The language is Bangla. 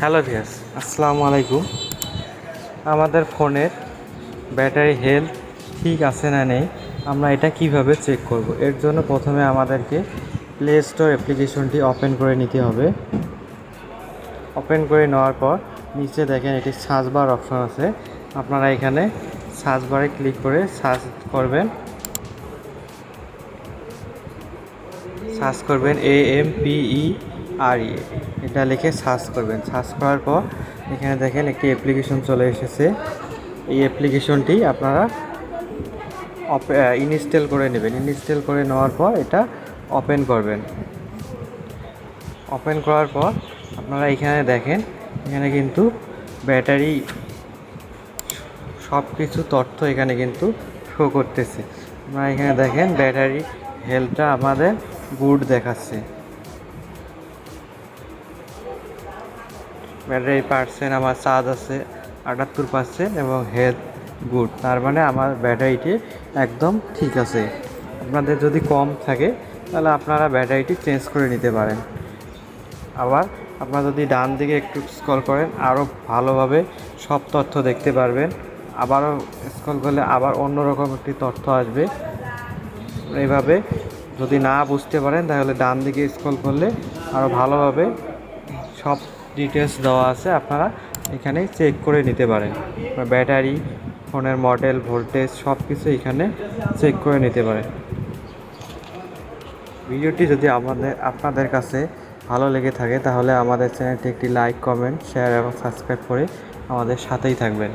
হ্যালো ভিয়াস আসসালামু আলাইকুম। আমাদের ফোনের ব্যাটারি হেলথ ঠিক আছে না নেই, আমরা এটা কীভাবে চেক করব? এর জন্য প্রথমে আমাদেরকে প্লে স্টোর অ্যাপ্লিকেশনটি ওপেন করে নিতে হবে। ওপেন করে নেওয়ার পর নিচে দেখেন এটি সার্চ বার অপশন আছে। আপনারা এখানে সার্চ বারে ক্লিক করে সার্চ করবেন। সার্চ করবেন এ এম পি ই আর ইয়ে এটা লিখে সার্চ করবেন। সার্চ করার পর এখানে দেখেন একটি অ্যাপ্লিকেশন চলে এসেছে। এই অ্যাপ্লিকেশনটি আপনারা ইনস্টল করে নেবেন। ইনস্টল করে নেওয়ার পর এটা ওপেন করবেন। ওপেন করার পর আপনারা এখানে দেখেন, এখানে কিন্তু ব্যাটারি সব কিছু তথ্য এখানে কিন্তু শো করতেছে। আপনারা এখানে দেখেন ব্যাটারি হেলথটা আমাদের গুড দেখাচ্ছে। ব্যাটারি পার্সেন্ট আমার চার্জ আছে আটাত্তর পার্সেন্ট এবং হেলথ গুড তার মানে আমার ব্যাটারিটি একদম ঠিক আছে। আপনাদের যদি কম থাকে, তাহলে আপনারা ব্যাটারিটি চেঞ্জ করে নিতে পারেন। আবার আপনারা যদি ডান দিকে একটু স্ক্রল করেন আরও ভালোভাবে সব তথ্য দেখতে পারবেন। আবারও স্ক্রল করলে আবার অন্যরকম একটি তথ্য আসবে। এইভাবে যদি না বুঝতে পারেন, তাহলে ডান দিকে স্ক্রল করলে আরও ভালোভাবে সব ডিটেলস দেওয়া আছে, আপনারা এখানে চেক করে নিতে পারেন। ব্যাটারি ফোনের মডেল ভোল্টেজ সব কিছু এখানে চেক করে নিতে পারেন। ভিডিওটি যদি আমাদের, আপনাদের কাছে ভালো লেগে থাকে, তাহলে আমাদের চ্যানেলটি একটি লাইক কমেন্ট শেয়ার এবং সাবস্ক্রাইব করে আমাদের সাথেই থাকবেন।